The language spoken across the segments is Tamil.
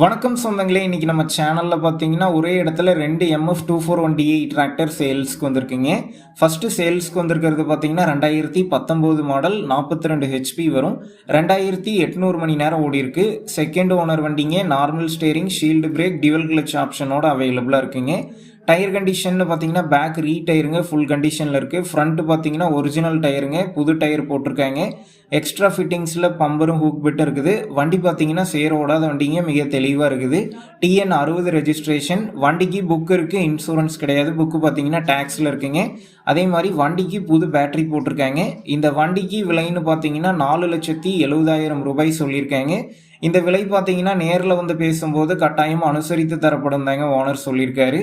வணக்கம் சொந்தங்களே இன்றைக்கி நம்ம சேனலில் பார்த்தீங்கன்னா ஒரே இடத்துல ரெண்டு MF two four one DI tractor சேல்ஸ்க்கு வந்திருக்குங்க. ஃபஸ்ட்டு சேல்ஸ்க்கு வந்திருக்கிறது பார்த்தீங்கன்னா ரெண்டாயிரத்தி பத்தொம்போது மாடல் நாற்பத்தி ரெண்டு ஹெச்பி வரும். ரெண்டாயிரத்தி எட்நூறு மணி நேரம் ஓடி இருக்கு. செகண்ட் ஓனர் வண்டிங்க normal steering shield brake dual clutch ஆப்ஷனோட அவைலபிளாக இருக்குங்க. டயர் கண்டிஷன் பார்த்தீங்கன்னா பேக் ரீ டயருங்க ஃபுல் கண்டிஷனில் இருக்குது ஃப்ரண்ட் பார்த்தீங்கன்னா ஒரிஜினல் டயருங்க புது டயர் போட்டிருக்காங்க. எக்ஸ்ட்ரா ஃபிட்டிங்ஸில் பம்பரும் ஹூக் பிட் இருக்குது. வண்டி பார்த்தீங்கன்னா சேர ஓடாத வண்டிங்க மிக தெளிவாக இருக்குது. டிஎன் அறுபது ரெஜிஸ்ட்ரேஷன் வண்டிக்கு புக் இருக்குது இன்சூரன்ஸ் கிடையாது. புக்கு பார்த்தீங்கன்னா டேக்ஸில் இருக்குங்க. அதே மாதிரி வண்டிக்கு புது பேட்டரி போட்டிருக்காங்க. இந்த வண்டிக்கு விலைன்னு பார்த்தீங்கன்னா நாலு லட்சத்தி எழுபதாயிரம் ரூபாய் சொல்லியிருக்காங்க. இந்த விலை பார்த்தீங்கன்னா நேரில் வந்து பேசும்போது கட்டாயம் அனுசரித்து தரப்படும் தாங்க ஓனர் சொல்லியிருக்காரு.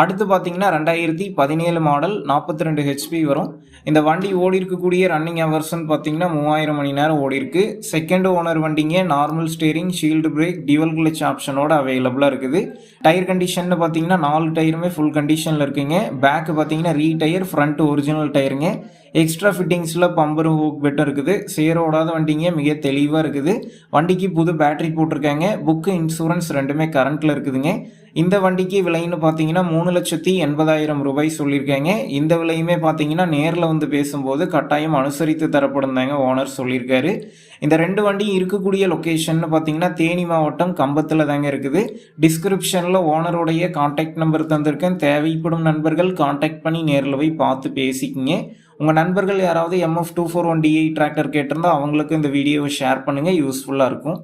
அடுத்து பார்த்தீங்கன்னா ரெண்டாயிரத்தி பதினேழு மாடல் நாற்பத்தி ரெண்டு ஹெச்பி வரும். இந்த வண்டி ஓடி இருக்கக்கூடிய ரன்னிங் ஹவர்ஸ்ன்னு பார்த்தீங்கன்னா மூவாயிரம் மணி நேரம் ஓடி இருக்கு செகண்ட் ஓனர் வண்டிங்க normal steering shield brake dual clutch ஆப்ஷனோட அவைலபிளாக இருக்குது. டயர் கண்டிஷன் பார்த்தீங்கன்னா நாலு டயருமே ஃபுல் கண்டிஷனில் இருக்குங்க. பேக்கு பார்த்தீங்கன்னா ரீ டயர் ஃப்ரண்ட் ஒரிஜினல் டயருங்க எக்ஸ்ட்ரா ஃபிட்டிங்ஸில் பம்பரும் ஹூக் பெட்டும் இருக்குது. சேரோடாத வண்டிங்க மிக தெளிவாக இருக்குது. வண்டிக்கு புது பேட்டரி போட்டிருக்காங்க. புக்கு இன்சூரன்ஸ் ரெண்டுமே கரண்ட்டில் இருக்குதுங்க. இந்த வண்டிக்கு விலைன்னு பார்த்தீங்கன்னா மூணு லட்சத்தி எண்பதாயிரம் ரூபாய் சொல்லியிருக்காங்க. இந்த விலையுமே பார்த்தீங்கன்னா நேரில் வந்து பேசும்போது கட்டாயம் அனுசரித்து தரப்படும் தாங்க ஓனர் சொல்லியிருக்காரு. இந்த ரெண்டு வண்டியும் இருக்கக்கூடிய லொக்கேஷன் பார்த்தீங்கன்னா தேனி மாவட்டம் கம்பத்தில் தாங்க இருக்குது. டிஸ்கிரிப்ஷனில் ஓனருடைய காண்டாக்ட் நம்பர் தந்திருக்கேன். தேவைப்படும் நண்பர்கள் காண்டாக்ட் பண்ணி நேரில் போய் பார்த்து பேசிக்கிங்க. உங்கள் நண்பர்கள் யாராவது MF two four one DI tractor கேட்டிருந்தா அவங்களுக்கு இந்த வீடியோவை ஷேர் பண்ணுங்கள் யூஸ்ஃபுல்லாக இருக்கும்.